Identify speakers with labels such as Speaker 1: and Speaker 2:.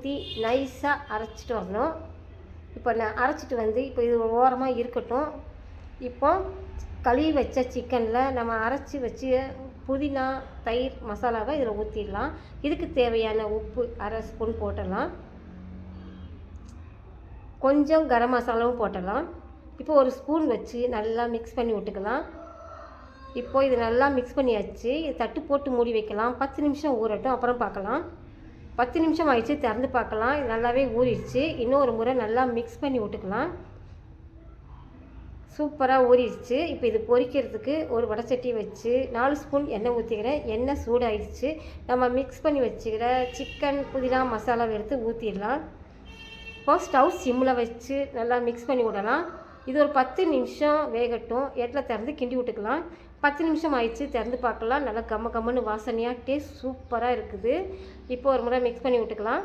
Speaker 1: ஊற்றி நைஸாக அரைச்சிட்டு வரணும். இப்போ நான் அரைச்சிட்டு வந்து இப்போ இது ஓரமாக இருக்கட்டும். இப்போ கழுவி வச்ச சிக்கனில் நம்ம அரைச்சி வச்சு புதினா தயிர் மசாலாவை இதில் ஊற்றிடலாம் இதுக்கு தேவையான உப்பு அரை ஸ்பூன் போட்டலாம். கொஞ்சம் கரம் மசாலாவும் போட்டலாம். இப்போ ஒரு ஸ்பூன் வச்சு நல்லா மிக்ஸ் பண்ணி விட்டுக்கலாம். இப்போது இது நல்லா மிக்ஸ் பண்ணியாச்சு. இது தட்டு போட்டு மூடி வைக்கலாம். பத்து நிமிஷம் ஊறட்டும். அப்புறம் பார்க்கலாம். பத்து நிமிஷம் ஆயிடுச்சு திறந்து பார்க்கலாம். இது நல்லாவே ஊறிடுச்சு. இன்னும் ஒரு முறை நல்லா மிக்ஸ் பண்ணி விட்டுக்கலாம். சூப்பராக ஊறிடுச்சு. இப்போ இது பொரிக்கிறதுக்கு ஒரு வடைச்சட்டி வச்சு நாலு ஸ்பூன் எண்ணெய் ஊற்றிக்கிறேன் எண்ணெய் சூடாயிடுச்சு. நம்ம மிக்ஸ் பண்ணி வச்சுக்கிற சிக்கன் புதினா மசாலாவை எடுத்து ஊற்றிடலாம் இப்போ ஸ்டவ் சிம்மில் வச்சு நல்லா மிக்ஸ் பண்ணி விடலாம். இது ஒரு பத்து நிமிஷம் வேகட்டும். எட்டில் திறந்து கிண்டி விட்டுக்கலாம். பத்து நிமிஷம் ஆயிடுச்சு. திறந்து பார்க்கலாம். நல்லா கம்ம கம்மன்னு வாசனையாக டேஸ்ட் சூப்பராக இருக்குது. இப்போ ஒரு முறை மிக்ஸ் பண்ணி விட்டுக்கலாம்.